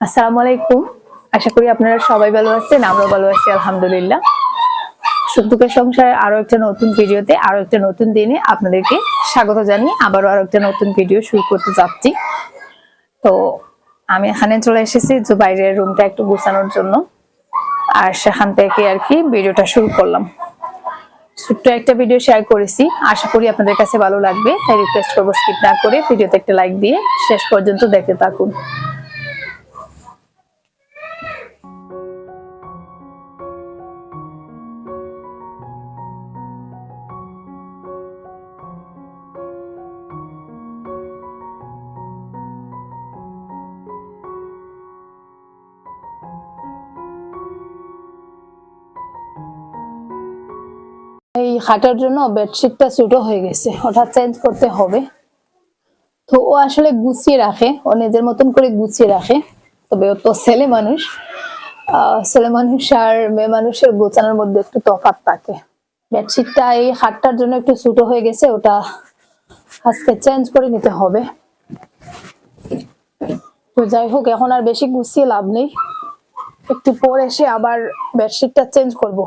আসসালামু আলাইকুম। আশা করি আপনারা সবাই ভালো আছেন, আমরাও ভালো আছি, আলহামদুলিল্লাহ। সুখ দুঃখের সংসারে আরও একটা নতুন ভিডিওতে, আরও একটা নতুন দিনে আপনাদেরকে স্বাগত জানিয়ে আবারও আরও একটা নতুন ভিডিও শুরু করতে যাচ্ছি। তো আমি এখানে চলে এসেছি যে বাইরের রুমটা একটু গুছানোর জন্য। আর সেখান থেকে আর কি ভিডিওটা শুরু করলাম। ছোট্ট একটা ভিডিও শেয়ার করেছি। আশা করি আপনাদের কাছে ভালো লাগবে, তাই রিকোয়েস্ট করব স্কিপ না করে ভিডিওতে একটা লাইক দিয়ে শেষ পর্যন্ত দেখতে থাকুন। খাটার জন্য বেডশিটটা ছোট হয়ে গেছে। ওটা চেঞ্জ করতে হবে। তো ও আসলে গুছিয়ে রাখে। ও নিজের মতন করে গুছিয়ে রাখে। তবে ও তো ছেলে মানুষ। ছেলে মানুষ আর মেয়ে মানুষের গোছানোর মধ্যে একটু তফাৎ থাকে। বেডশিটটা এই খাটটার জন্য একটু ছোট হয়ে গেছে। ওটা আজকে চেঞ্জ করে নিতে হবে। তো যাই হোক, এখন আর বেশি গুছিয়ে লাভ নেই। একটু পরে এসে আবার বেডশিটটা চেঞ্জ করব।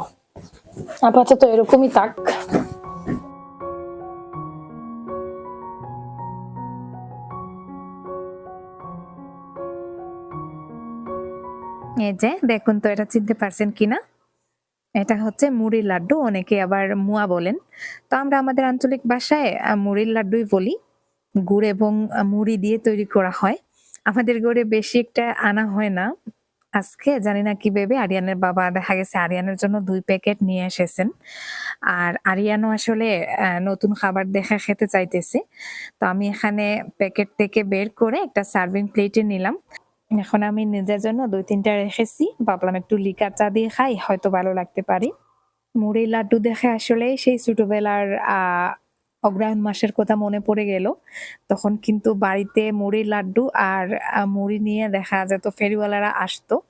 আপাতত এরকমই থাক। এই যে, দেখুন তো এটা চিনতে পারছেন কিনা? এটা হচ্ছে মুড়ির লাড্ডু, অনেকে আবার মুয়া বলেন। তো আমরা আমাদের আঞ্চলিক ভাষায় মুড়ির লাড্ডুই বলি। গুড় এবং মুড়ি দিয়ে তৈরি করা হয়। আমাদের গড়ে বেশি একটা আনা হয় না। আজকে জানি না কি ভেবে আরিয়ানের বাবা দেখা গেছে আরিয়ানের জন্য দুই প্যাকেট নিয়ে এসেছেন। আর আরিয়ানও আসলে নতুন খাবার দেখা খেতে চাইতেছে। তো আমি এখানে প্যাকেট থেকে বের করে একটা সার্ভিং প্লেটে নিলাম। এখন আমি নিজের জন্য দুই তিনটা রেখেছি। ভাবলাম একটু লিকার চা দিয়ে খাই, হয়তো ভালো লাগতে পারে। মুড়ির লাড্ডু দেখে আসলে সেই ছোটবেলার অগ্রহায়ণ মাসের কথা মনে পড়ে গেল। তখন কিন্তু বাড়িতে মুড়ির লাড্ডু আর মুড়ি নিয়ে দেখা যেত ফেরিওয়ালারা আসতো।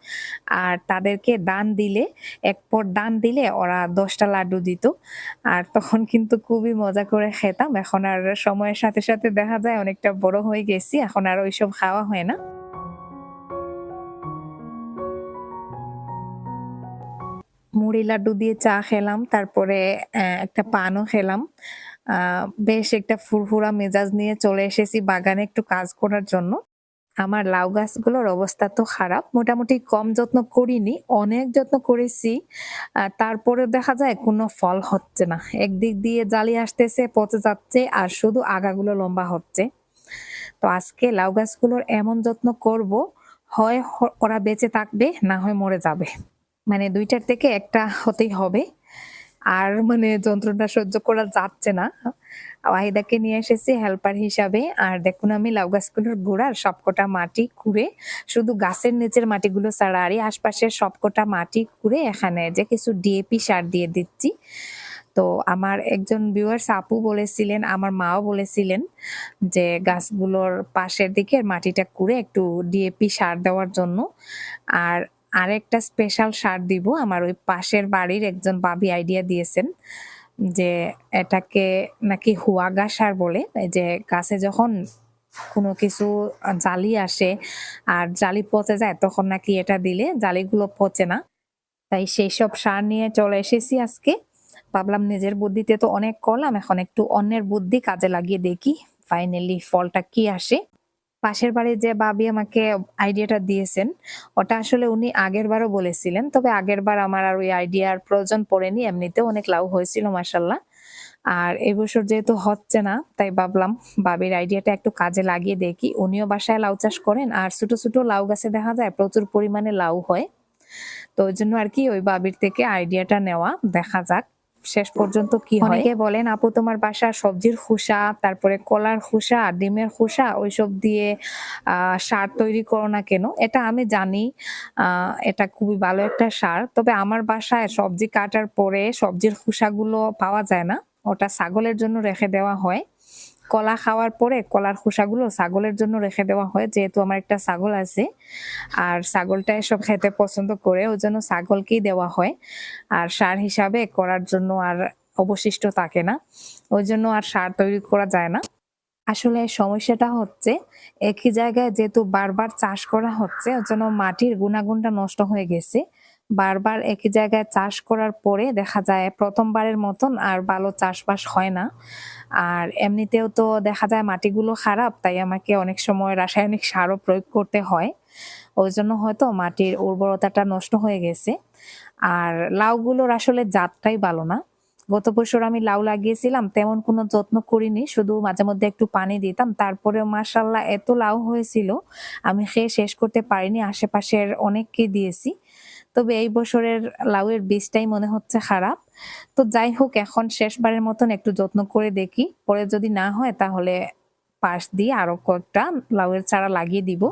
আর তাদেরকে দান দিলে, এক পর দান দিলে ওরা দশটা লাড্ডু দিত। আর তখন কিন্তু খুবই মজা করে খেতাম। এখন আর সময়ের সাথে সাথে দেখা যায় অনেকটা বড় হয়ে গেছি। এখন আর ওইসব খাওয়া হয় না। মুড়ি লাড্ডু দিয়ে চা খেলাম। তারপরে একটা পানও খেলাম। বেশ একটা ফুরফুরা মেজাজ নিয়ে চলে এসেছি বাগানে একটু কাজ করার জন্য। আমার লাউ গাছগুলোর অবস্থা তো খারাপ, মোটামুটি কম যত্ন করিনি, অনেক যত্ন করেছি তারপরে দেখা যায় কোনো ফল হচ্ছে না। একদিক দিয়ে জালি আসতেছে, পচে যাচ্ছে, আর শুধু আগাগুলো লম্বা হচ্ছে। তো আজকে লাউ গাছগুলোর এমন যত্ন করব, হয় ওরা বেঁচে থাকবে, না হয় মরে যাবে। মানে দুইটার থেকে একটা হতেই হবে। আর মানে যন্ত্রণা সহ্য করা যাচ্ছে না। ওয়াহিদাকে নিয়ে এসেছি হেল্পার হিসাবে। আর দেখুন আমি লাউ গাছগুলোর গোড়ার সবকটা মাটি খুঁড়ে, শুধু গাছের নিচের মাটিগুলো ছাড়া আর আশপাশের সবকটা মাটি খুঁড়ে এখানে যে কিছু ডিএপি সার দিয়ে দিচ্ছি। তো আমার একজন ভিউয়ার্স আপু বলেছিলেন, আমার মাও বলেছিলেন যে গাছগুলোর পাশের দিকের মাটিটা কুড়ে একটু ডিএপি সার দেওয়ার জন্য। আর আরেকটা স্পেশাল সার দিব। আমার ওই পাশের বাড়ির একজন বাবি আইডিয়া দিয়েছেন যে এটাকে নাকি হুয়াগা সার বলে। যে গাছে যখন কোনো কিছু জালি আসে আর জালি পচে যায় তখন নাকি এটা দিলে জালিগুলো পচে না। তাই সেই সব সার নিয়ে চলে এসেছি আজকে। ভাবলাম নিজের বুদ্ধিতে তো অনেক করলাম এখন একটু অন্যের বুদ্ধি কাজে লাগিয়ে দেখি ফাইনালি ফলটা কি আসে। পাশের বাড়ির যে বাবি আমাকে আইডিয়াটা দিয়েছেন, ওটা আসলে উনি আগের বারও বলেছিলেন, তবে আগের বার আমার আর ওই আইডিয়ার প্রয়োজন পড়েনি, এমনিতেও অনেক লাভ হয়েছিল মাসাল্লাহ আর এবছর যেহেতু হচ্ছে না, তাই ভাবলাম বাবির আইডিয়াটা একটু কাজে লাগিয়ে দেখি। উনিও বাসায় লাউ চাষ করেন, আর ছোট ছোট লাউ গাছে দেখা যায় প্রচুর পরিমাণে লাউ হয়। তো ওই জন্য আর কি ওই বাবির থেকে আইডিয়াটা নেওয়া, দেখা যাক। শেষ পর্যন্ত কি হয়? অনেকে বলেন, আপু, তোমার বাসা সবজির খোসা, তারপরে কলার খোসা, ডিমের খোসা, ওইসব দিয়ে সার তৈরি করো না কেন? এটা আমি জানি এটা খুবই ভালো একটা সার। তবে আমার বাসায় সবজি কাটার পরে সবজির খোসাগুলো পাওয়া যায় না। ওটা ছাগলের জন্য রেখে দেওয়া হয়। কলা খাওয়ার পরে কলার খোসাগুলো ছাগলের জন্য রেখে দেওয়া হয়, যেহেতু আমার একটা ছাগল আছে। আর ছাগলটা এসব খেতে পছন্দ করে, ওই জন্য ছাগলকেই দেওয়া হয়। আর সার হিসাবে করার জন্য আর অবশিষ্ট থাকে না। ওই জন্য আর সার তৈরি করা যায় না। আসলে সমস্যাটা হচ্ছে, একই জায়গায় যেহেতু বারবার চাষ করা হচ্ছে, ওই জন্য মাটির গুণাগুণটা নষ্ট হয়ে গেছে। বারবার একই জায়গায় চাষ করার পরে দেখা যায় প্রথমবারের মতন আর ভালো চাষবাস হয় না। আর এমনিতেও তো দেখা যায় মাটিগুলো খারাপ, তাই আমাকে অনেক সময় রাসায়নিক সারও প্রয়োগ করতে হয়। ওই জন্য হয়তো মাটির উর্বরতাটা নষ্ট হয়ে গেছে। আর লাউগুলোর আসলে জাতটাই ভালো না। গত বছর আমি লাউ লাগিয়েছিলাম, তেমন কোনো যত্ন করিনি, শুধু মাঝে মধ্যে একটু পানি দিতাম। তারপরে মাসাল্লাহ এত লাউ হয়েছিল, আমি খেয়ে শেষ করতে পারিনি, আশেপাশের অনেককে দিয়েছি। তবে এই বছরের লাউয়ের বীজটাই মনে হচ্ছে খারাপ। তো যাই হোক এখন শেষবারের মতন একটু যত্ন করে দেখি। পরে যদি না হয়, তাহলে পাশ দিয়ে আরও কয়েকটা লাউয়ের চারা লাগিয়ে দিব।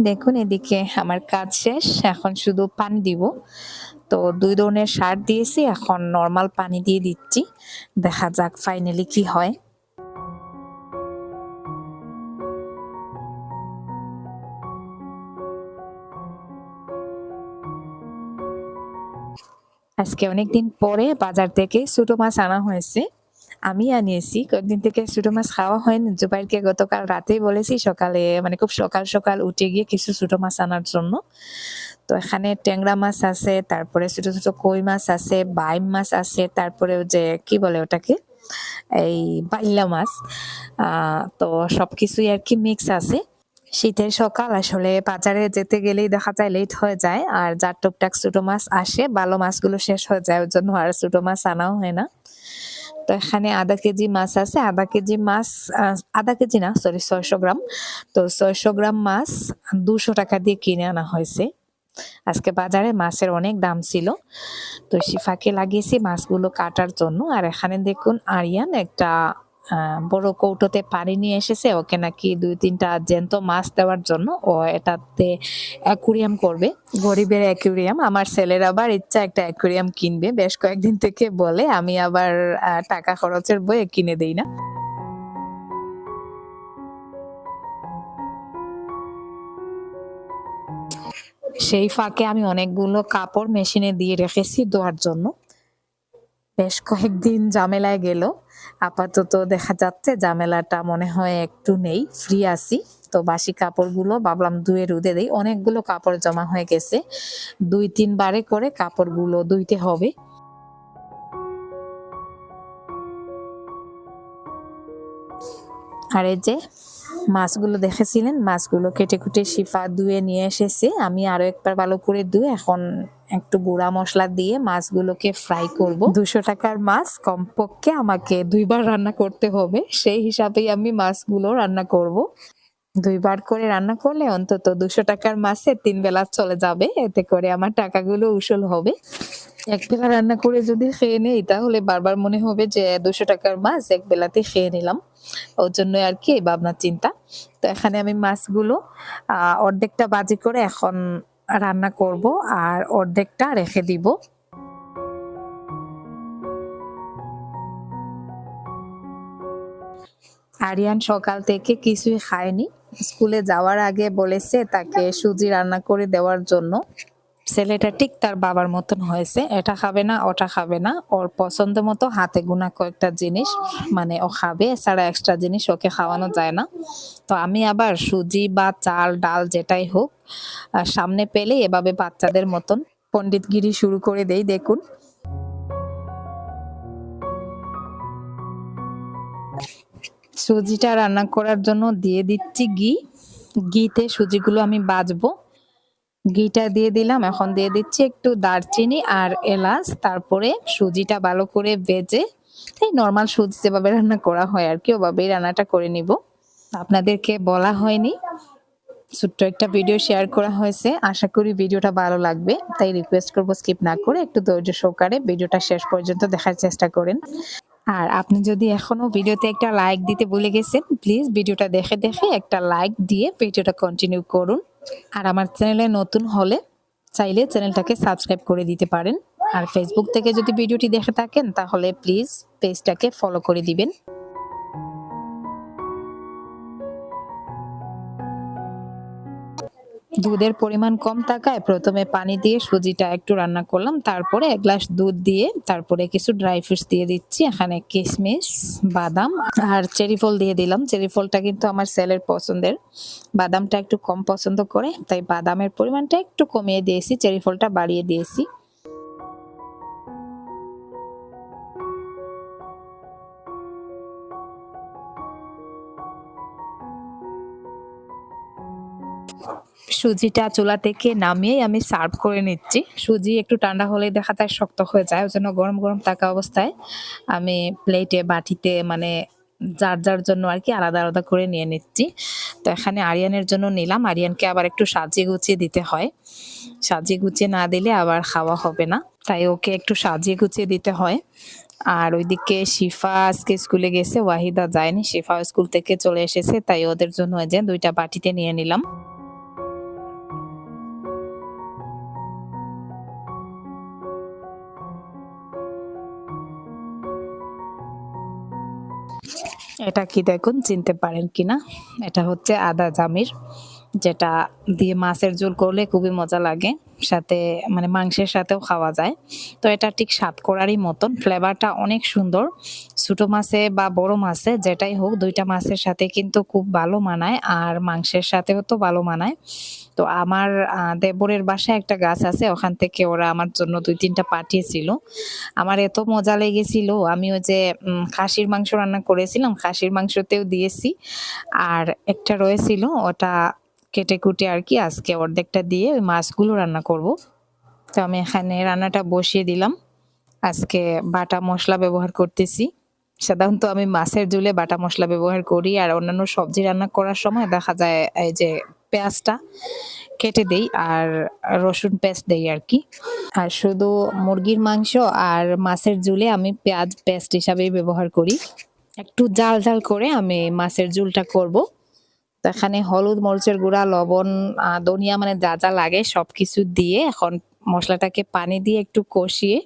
দেখুন, এদিকে আমার কাজ শেষ। এখন শুধু পানি দিব। তো দুই ধরনের সার দিয়েছি। এখন নর্মাল পানি দিয়ে দিচ্ছি। দেখা যাক ফাইনালি কি হয়। আজকে অনেকদিন পরে বাজার থেকে ছোটো মাছ আনা হয়েছে। আমি আনিয়েছি, কয়েকদিন থেকে ছোটো মাছ খাওয়া হয়নি। জুবাইরকে গতকাল রাতেই বলেছি, সকালে মানে খুব সকাল সকাল উঠে গিয়ে কিছু ছোটো মাছ আনার জন্য। তো এখানে ট্যাংরা মাছ আছে, তারপরে ছোটো ছোটো কই মাছ আছে, বাইম মাছ আছে, তারপরে যে কি বলে ওটাকে? এই বাইলা মাছ। তো সব কিছুই আর কি মিক্স আছে। শীতের সকাল, আসলে বাজারে যেতে গেলেই দেখা যায় লেট হয়ে যায়, আর যার টুকটাক ছোট মাছ আসে, ভালো মাছগুলো শেষ হয়ে যায় ওর জন্য আর ছোট মাছ আনাও হয় না। তো এখানে আধা কেজি মাছ আছে, আধা কেজি মাছ আধা কেজি না সরি ছয়শো গ্রাম। তো ছয়শো গ্রাম মাছ দুশো টাকা দিয়ে কিনে আনা হয়েছে। আজকে বাজারে মাছের অনেক দাম ছিল, তো শিফাকে লাগিয়েছি মাছগুলো কাটার জন্য। আর এখানে দেখুন, আরিয়ান একটা বড় কৌটোতে পানি নিয়ে এসেছে, ওকে নাকি দুই তিনটা জ্যান্ত মাছ দেওয়ার জন্য। ও এটাতে অ্যাকুরিয়াম করবে, গরিবের অ্যাকুরিয়াম। আমার ছেলের আবার ইচ্ছা একটা অ্যাকুরিয়াম কিনবে। বেশ কয়েকদিন থেকে বলে, আমি আবার টাকা খরচের বইয়ে কিনে দেই না। সেই ফাঁকে আমি অনেকগুলো কাপড় মেশিনে দিয়ে রেখেছি ধোয়ার জন্য। বেশ কয়েকদিন ঝামেলায় গেল। আপাতত দেখা যাচ্ছে ঝামেলাটা মনে হয় একটু নেই ফ্রি আছি। তো বাসি কাপড়গুলো ভাবলাম ধুয়ে রুদে দেই। অনেকগুলো কাপড় জমা হয়ে গেছে। দুই তিনবারে করে কাপড়গুলো ধুইতে হবে। আর এই যে মাছগুলো দেখেছিলেন? মাছগুলো কেটে কুটে শিফা ধুয়ে নিয়ে এসেছে। আমি আরও একবার ভালো করে ধুয়ে এখন একটু গুঁড়া মশলা দিয়ে মাছগুলোকে ফ্রাই করব। দুশো টাকার মাছ কমপক্ষে আমাকে দুইবার রান্না করতে হবে। সেই হিসাবেই আমি মাছগুলো রান্না করব। দুইবার করে রান্না করলে অন্তত দুশো টাকার মাছে তিন বেলা চলে যাবে। এতে করে আমার টাকাগুলো উসুল হবে। এক বেলা রান্না করে যদি খেয়ে নেই তাহলে বারবার মনে হবে যে দুশো টাকার মাছ এক বেলাতে খেয়ে নিলাম। ওর জন্য আর কি এই ভাবনার চিন্তা। তো এখানে আমি মাছগুলো আহ, অর্ধেকটা বাজি করে এখন রান্না করব আর অর্ধেকটা রেখে দিব। আরিয়ান সকাল থেকে কিছুই খায়নি। স্কুলে যাওয়ার আগে বলেছে তাকে সুজি রান্না করে দেওয়ার জন্য। ছেলেটা ঠিক তার বাবার মতন হয়েছে, এটা খাবে না, ওটা খাবে না। ওর পছন্দ মতো হাতে গোনা কয়েকটা জিনিস মানে ও খাবে, এছাড়া এক্সট্রা জিনিস ওকে খাওয়ানো যায় না। তো আমি আবার সুজি বা চাল, ডাল যেটাই হোক সামনে পেলে এভাবে বাচ্চাদের মতন পণ্ডিতগিরি শুরু করে দেই, দেখুন। সুজিটা রান্না করার জন্য দিয়ে দিচ্ছি ঘি। ঘিতে সুজিগুলো আমি বাজবো। ঘিটা দিয়ে দিলাম। এখন দিয়ে দিচ্ছি একটু দারচিনি আর এলাচ। তারপরে সুজিটা ভালো করে ভেজে, এই নর্মাল সুজি যেভাবে রান্না করা হয় আর কি, ওভাবেই রান্নাটা করে নিব। আপনাদেরকে বলা হয়নি। ছোট্ট একটা ভিডিও শেয়ার করা হয়েছে। আশা করি ভিডিওটা ভালো লাগবে। তাই রিকোয়েস্ট করব স্কিপ না করে একটু ধৈর্য সহকারে ভিডিওটা শেষ পর্যন্ত দেখার চেষ্টা করেন। আর আপনি যদি এখনও ভিডিওতে একটা লাইক দিতে ভুলে গেছেন প্লিজ ভিডিওটা দেখে দেখে একটা লাইক দিয়ে ভিডিওটা কন্টিনিউ করুন। আর আমার চ্যানেলে নতুন হলে চাইলে চ্যানেলটাকে সাবস্ক্রাইব করে দিতে পারেন। আর ফেসবুক থেকে যদি ভিডিওটি দেখে থাকেন, তাহলে প্লিজ পেজটাকে ফলো করে দিবেন। দুধের পরিমাণ কম থাকায় প্রথমে পানি দিয়ে সুজিটা একটু রান্না করলাম, তারপরে এক গ্লাস দুধ দিয়ে তারপরে কিছু ড্রাই ফ্রুটস দিয়ে দিচ্ছি, এখানে কিশমিশ বাদাম আর চেরি ফল দিয়ে দিলাম। চেরি ফলটা কিন্তু আমার সেলের পছন্দের। বাদামটা একটু কম পছন্দ করে, তাই বাদামের পরিমাণটা একটু কমিয়ে দিয়েছি, চেরি ফলটা বাড়িয়ে দিয়েছি। সুজিটা চুলা থেকে নামিয়ে আমি সার্ভ করে নিচ্ছি। সুজি একটু ঠান্ডা হলে দেখা যায় শক্ত হয়ে যায় ওই জন্য গরম গরম থাকা অবস্থায় আমি প্লেটে বাটিতে মানে যার যার জন্য আর কি আলাদা আলাদা করে নিয়ে নিচ্ছি। তো এখানে আরিয়ানের জন্য নিলাম, আরিয়ানকে আবার একটু সাজিয়ে গুছিয়ে দিতে হয়। সাজিয়ে গুছিয়ে না দিলে আবার খাওয়া হবে না, তাই ওকে একটু সাজিয়ে গুছিয়ে দিতে হয়। আর ওইদিকে শিফা আজকে স্কুলে গেছে, ওয়াহিদা যায়নি, শিফা স্কুল থেকে চলে এসেছে, তাই ওদের জন্য যে দুইটা বাটিতে নিয়ে নিলাম। এটা কি দেখুন চিনতে পারেন কিনা? এটা হচ্ছে আদা জামির। যেটা দিয়ে মাছের ঝোল করলে খুবই মজা লাগে। সাথে মানে মাংসের সাথেও খাওয়া যায়। তো এটা ঠিক স্বাদ করারই মতন। ফ্লেভারটা অনেক সুন্দর। ছোটো মাছে বা বড় মাছে যেটাই হোক, দুইটা মাছের সাথে কিন্তু খুব ভালো মানায় আর মাংসের সাথেও তো ভালো মানায়। তো আমার দেবরের বাসায় একটা গাছ আছে। ওখান থেকে ওরা আমার জন্য দুই তিনটা পাঠিয়েছিল। আমার এত মজা লেগেছিল। আমি ওই যে খাসির মাংস রান্না করেছিলাম। খাসির মাংসতেও দিয়েছি। আর একটা রয়েছিল। ওটা কেটে কুটে আর কি আজকে অর্ধেকটা দিয়ে ওই মাছগুলো রান্না করব। তো আমি এখানে রান্নাটা বসিয়ে দিলাম। আজকে বাটা মশলা ব্যবহার করতেছি। সাধারণত আমি মাছের ঝুলে বাটা মশলা ব্যবহার করি আর অন্যান্য সবজি রান্না করার সময় দেখা যায় এই যে পেঁয়াজটা কেটে দেই আর রসুন পেস্ট দেই আর কি। আর শুধু মুরগির মাংস আর মাছের ঝুলে আমি পেঁয়াজ পেস্ট হিসাবেই ব্যবহার করি। একটু জাল জাল করে আমি মাছের ঝুলটা করব। এখানে হলুদ মরিচের গুঁড়া, লবণ ধনিয়া মানে যা যা লাগে সবকিছু দিয়ে এখন মশলাটাকে পানি দিয়ে একটু কষিয়ে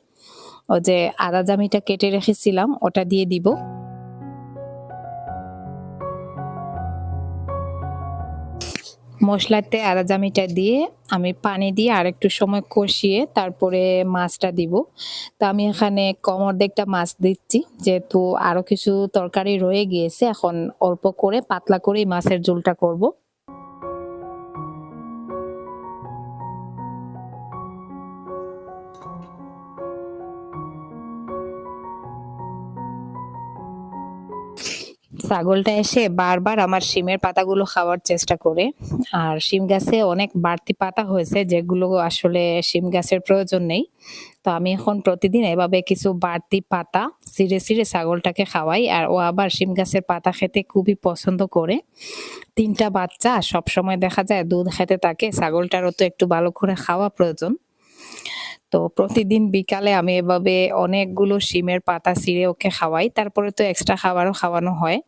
ও যে আদা জামিটা কেটে রেখেছিলাম, ওটা দিয়ে দিব। মশলাতে আরাজামিটা দিয়ে আমি পানি দিয়ে আর একটু সময় কষিয়ে তারপরে মাছটা দিব। তো আমি এখানে কম অর্ধেকটা মাছ দিচ্ছি, যেহেতু আরও কিছু তরকারি রয়ে গিয়েছে, এখন অল্প করে পাতলা করেই মাছের ঝোলটা করব। ছাগলটা এসে বারবার আমার শিমের পাতাগুলো খাওয়ার চেষ্টা করে। আর শিম গাছে অনেক বাড়তি পাতা হয়েছে, যেগুলো আসলে শিম গাছের প্রয়োজন নেই। তো আমি এখন প্রতিদিন এভাবে কিছু বাড়তি পাতা, ছিঁড়ে ছিঁড়ে ছাগলটাকে খাওয়াই। আর ও আবার শিম গাছের পাতা খেতে খুবই পছন্দ করে। তিনটা বাচ্চা সব সময় দেখা যায় দুধ খেতে থাকে, ছাগলটারও তো একটু ভালো করে খাওয়া প্রয়োজন। তো প্রতিদিন বিকালে আমি এভাবে অনেকগুলো শিমের পাতা ছিঁড়ে ওকে খাওয়াই। তারপরে তো এক্সট্রা খাবারও খাওয়ানো হয়।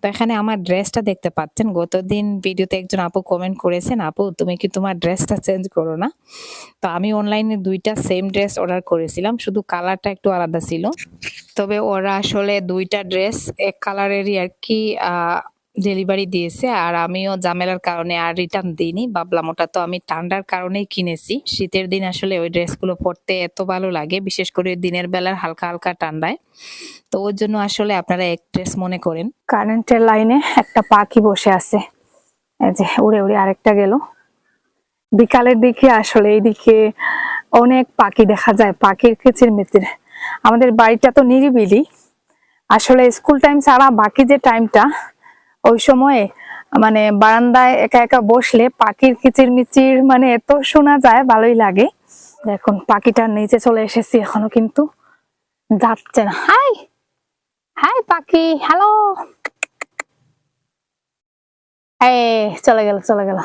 তো এখানে আমার ড্রেসটা দেখতে পাচ্ছেন। গতদিন ভিডিওতে একজন আপু কমেন্ট করেছেন, আপু, তুমি কি তোমার ড্রেসটা চেঞ্জ করো না? তো আমি অনলাইনে দুইটা সেম ড্রেস অর্ডার করেছিলাম। শুধু কালারটা একটু আলাদা ছিল। তবে ওরা আসলে দুইটা ড্রেস এক কালারেরই আর কি ডেলিভারি দিয়েছে আর আমিও ঝামেলার কারণে আর রিটার্ন দিইনি। ভাবলাম ওটা তো আমি ঠান্ডার কারণেই কিনেছি। শীতের দিন আসলে ওই ড্রেসগুলো পরতে এত ভালো লাগে, বিশেষ করে দিনের বেলার হালকা হালকা ঠান্ডায়। তো ওর জন্য আসলে আপনারা এক ড্রেস মনে করেন। কারেন্টের লাইনে একটা পাখি বসে আছে। এই যে উড়ে উড়ে আরেকটা গেল। বিকালের দিকে আসলে এইদিকে অনেক পাখি দেখা যায়, পাখির কিচির মিচির। আমাদের বাড়িটা তো নিরিবিলি। আসলে স্কুল টাইম ছাড়া বাকি যে টাইমটা ওই সময়ে মানে বারান্দায় একা একা বসলে পাখির কিচির মিচির মানে এত শোনা যায়, ভালোই লাগে। দেখুন পাখিটার নিচে চলে এসেছি, এখনও কিন্তু যাচ্ছে না। হাই! হাই পাখি, হ্যালো! এই চলে গেল চলে গেল।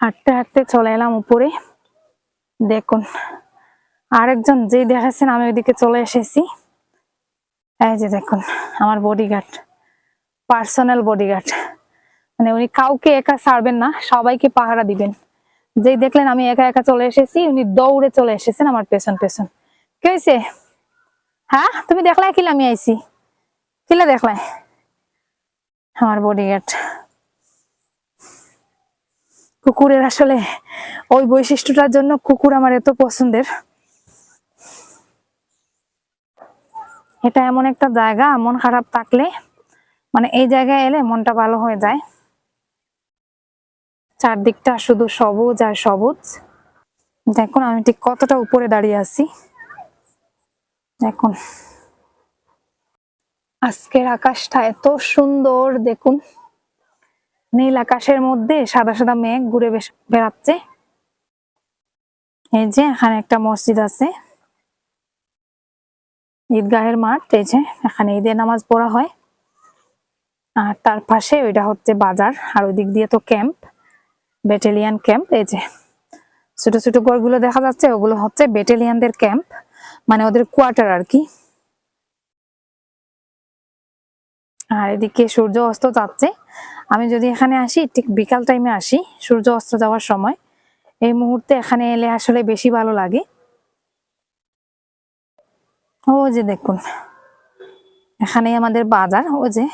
হাঁটতে হাঁটতে চলে এলাম উপরে। দেখুন, আরেকজন যেই দেখাচ্ছেন, আমি ওইদিকে চলে এসেছি। এই যে দেখুন, আমার বডিগার্ড পার্সোনাল বডিগার্ড মানে উনি কাউকে একা ছাড়বেন না, সবাইকে পাহারা দিবেন। যেই দেখলেন আমি একা একা চলে এসেছি, উনি দৌড়ে চলে এসেছেন আমার পেছন পেছন। কি হয়েছে? হ্যাঁ? তুমি দেখলাই কিলা আমি আইছি? কিলা দেখলাই আমার বডিগার্ড কুকুরের আসলে ওই বৈশিষ্ট্যটার জন্য কুকুর আমার এত পছন্দের। এটা এমন একটা জায়গা, মন খারাপ থাকলে মানে এই জায়গায় এলে মনটা ভালো হয়ে যায়। চারদিকটা শুধু সবুজ আর সবুজ। দেখুন আমি ঠিক কতটা উপরে দাঁড়িয়ে আছি। দেখুন। আজকের আকাশটা এত সুন্দর, দেখুন। নীল আকাশের মধ্যে সাদা সাদা মেঘ ঘুরে বেড়াচ্ছে। এই যে এখানে একটা মসজিদ আছে। ঈদগাহের মাঠ, এই যে এখানে ঈদের নামাজ পড়া হয়। আর তার পাশে ওইটা হচ্ছে বাজার, আর ওই দিক দিয়ে তো ক্যাম্প, ব্যাটালিয়ান ক্যাম্প, এই যে ছোট ছোট ঘরগুলো দেখা যাচ্ছে, ওগুলো হচ্ছে ব্যাটালিয়ানদের ক্যাম্প মানে ওদের কোয়ার্টার আর কি। আর এদিকে সূর্য অস্ত যাচ্ছে। আমি যদি এখানে আসি, ঠিক বিকাল টাইমে আসি, সূর্য অস্ত যাওয়ার সময়, এই মুহূর্তে এখানে এলে আসলে বেশি ভালো লাগে। ও যে দেখুন এখানে আমাদের বাজার, ও যে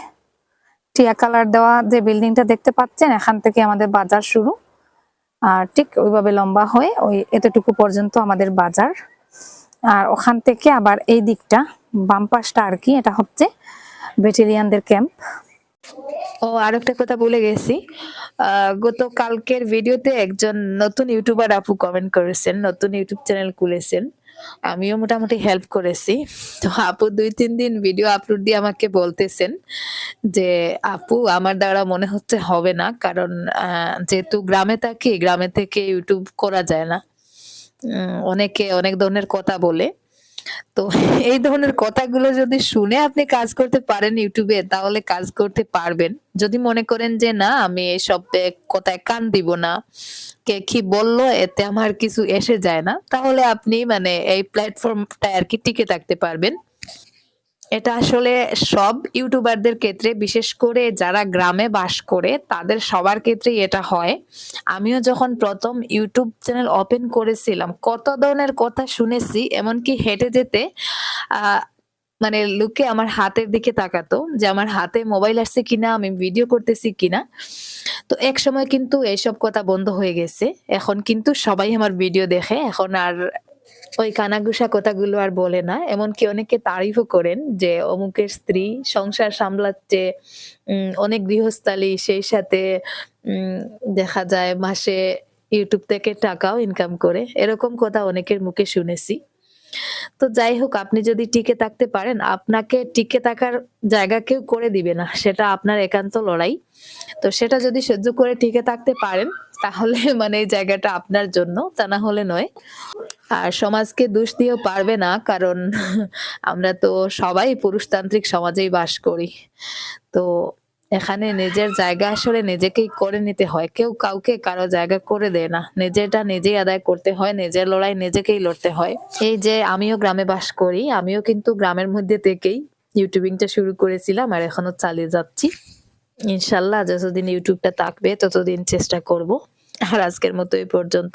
টিয়া কালার দেওয়া যে বিল্ডিংটা দেখতে পাচ্ছেন এখান থেকে আমাদের বাজার শুরু। আর ঠিক ওইভাবে লম্বা হয়ে ওই এতটুকু পর্যন্ত আমাদের বাজার। আর ওখান থেকে আবার এই দিকটা বাম পাশটা আর কি এটা হচ্ছে ব্যাটালিয়ানদের ক্যাম্প। ও আর একটা কথা বলে গেছি। আহ, গতকালকের ভিডিওতে একজন নতুন ইউটিউবার আপু কমেন্ট করেছেন নতুন ইউটিউব চ্যানেল খুলেছেন। আমিও মোটামুটি হেল্প করেছি। তো আপু দুই, তিন দিন ভিডিও আপলোড দিয়ে আমাকে বলতেছেন যে, আপু, আমার দ্বারা মনে হচ্ছে হবে না, কারণ যেহেতু গ্রামে থাকি, গ্রামে থেকে ইউটিউব করা যায় না। অনেকে অনেক ধরনের কথা বলে। তো এই ধরনের কথাগুলো যদি শুনে আপনি কাজ করতে পারেন ইউটিউবে তাহলে কাজ করতে পারবেন। যদি মনে করেন যে না আমি এসব এ, কথায় কান দিব না কে কি বলল এতে আমার কিছু এসে যায় না তাহলে আপনি মানে এই প্ল্যাটফর্মটা আর কি টিকে থাকতে পারবেন। এটা আসলে সব ইউটিউবারদের ক্ষেত্রে, বিশেষ করে যারা গ্রামে বাস করে, তাদের সবার ক্ষেত্রেই এটা হয়। আমিও যখন প্রথম ইউটিউব চ্যানেল ওপেন করেছিলাম, কত ধরনের কথা শুনেছি, এমনকি হেঁটে যেতে মানে লোকে আমার হাতের দিকে তাকাতো যে আমার হাতে মোবাইল আসছে কিনা, আমি ভিডিও করতেছি কিনা। তো এক সময় কিন্তু এইসব কথা বন্ধ হয়ে গেছে। এখন কিন্তু সবাই আমার ভিডিও দেখে, এখন আর ওই কানাগুসা কথাগুলো আর বলে না। এমনকি অনেকে তারিফও করেন যে অমুকের স্ত্রী সংসার সামলাচ্ছে অনেক গৃহস্থালী সেই সাথে দেখা যায় মাসে ইউটিউব থেকে টাকাও ইনকাম করে। এরকম কথা অনেকের মুখে শুনেছি। তো যাই হোক, আপনি যদি টিকে থাকতে পারেন, আপনাকে টিকে থাকার জায়গা কেউ করে দিবে না। সেটা আপনার একান্ত লড়াই। তো সেটা যদি সহ্য করে টিকে থাকতে পারেন, তাহলে মানে এই জায়গাটা আপনার জন্য, তা না হলে নয়। আর সমাজকে দোষ দিয়েও পারবে না, কারণ আমরা তো সবাই পুরুষতান্ত্রিক সমাজেই বাস করি। তো এখানে নিজের জায়গা আসলে নিজেকেই করে নিতে হয়। কেউ কাউকে কারও জায়গা করে দেয় না। নিজেরটা নিজেই আদায় করতে হয়, নিজের লড়াই নিজেকেই লড়তে হয়। এই যে আমিও গ্রামে বাস করি, আমিও কিন্তু গ্রামের মধ্যে থেকেই ইউটিউবিংটা শুরু করেছিলাম আর এখনও চালিয়ে যাচ্ছি। ইনশাল্লাহ যতদিন ইউটিউবটা থাকবে, ততদিন চেষ্টা করব। আর আজকের মতো এই পর্যন্ত।